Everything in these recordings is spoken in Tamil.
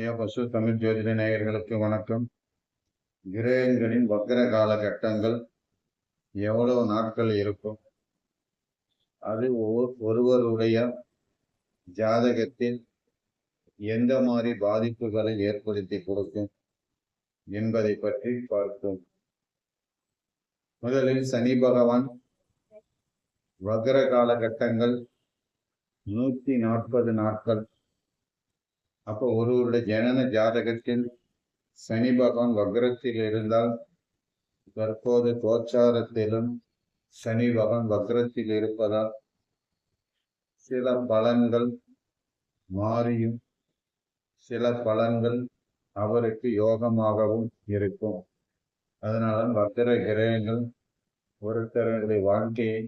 ஐயா பசு தமிழ் ஜோதிட நேயர்களுக்கு வணக்கம். கிரகங்களின் வக்ர காலகட்டங்கள் எவ்வளவு நாட்கள் இருக்கும்? அது ஒவ்வொரு ஒருவருடைய ஜாதகத்தில் எந்த மாதிரி பாதிப்புகளை ஏற்படுத்தி கொடுக்கும் என்பதை பற்றி பார்ப்போம். முதலில் சனி பகவான். வக்ர காலகட்டங்கள் நூத்தி நாற்பது நாட்கள். அப்போ ஒருவருடைய ஜனன ஜாதகத்தில் சனி பகவான் வக்ரத்தில் இருந்தால் தற்போது கோச்சாரத்திலும் சனி பகவான் வக்ரத்தில் இருப்பதால் சில பலன்கள் மாறியும் சில பலன்கள் அவருக்கு யோகமாகவும் இருக்கும். அதனால வக்ர கிரகங்கள் ஒருத்தருடைய வாழ்க்கையை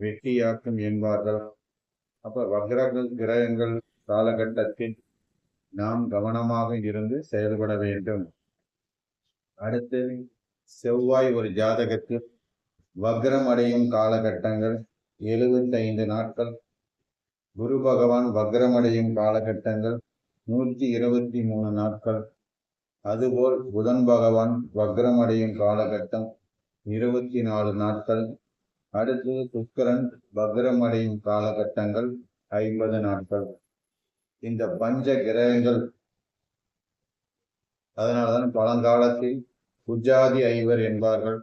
வெற்றியாக்கும் என்பார்கள். அப்ப வக்ர கிரகங்கள் காலகட்டத்தில் நாம் கவனமாக இருந்து செயல்பட வேண்டும். அடுத்து செவ்வாய் ஒரு ஜாதகத்தில் வக்ரம் அடையும் காலகட்டங்கள் எழுபத்தைந்து நாட்கள். குரு பகவான் வக்ரம் அடையும் காலகட்டங்கள் நூற்றி இருபத்தி மூணு நாட்கள். அதுபோல் புதன் பகவான் வக்ரம் அடையும் காலகட்டம் இருபத்தி நாலு நாட்கள். அடுத்து சுக்கரன் வக்ரமடையும் காலகட்டங்கள் ஐம்பது நாட்கள். இந்த பஞ்ச கிரகங்கள். அதனால்தான் பழங்காலத்தில் புஜாதி ஐவர் என்பார்கள்.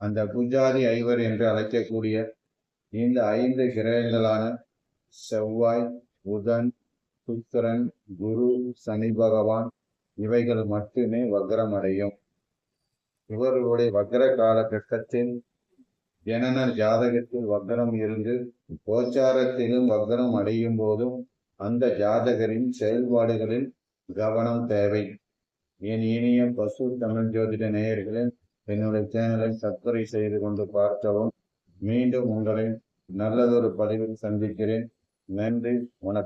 அந்த புஜாதி ஐவர் என்று அழைக்கக்கூடிய இந்த ஐந்து கிரகங்களான செவ்வாய் புதன் சுக்கரன் குரு சனி பகவான் இவைகள் மட்டுமே வக்ரம் அடையும் இவர்களுடைய வக்ர காலகட்டத்தில் ஜனன ஜாதகத்தில் வக்ரம் இருந்து கோச்சாரத்திலும் வக்ரம் அடையும் போதும் அந்த ஜாதகரின் செயல்பாடுகளில் கவனம் தேவை. என் இனிய பசு தமிழ் ஜோதிட நேயர்களில் என்னுடைய சேனலை சப்ஸ்கிரைப் செய்து கொண்டு பார்க்கவும். மீண்டும் உங்களை நல்லதொரு பதிவில் சந்திக்கிறேன். நன்றி வணக்கம்.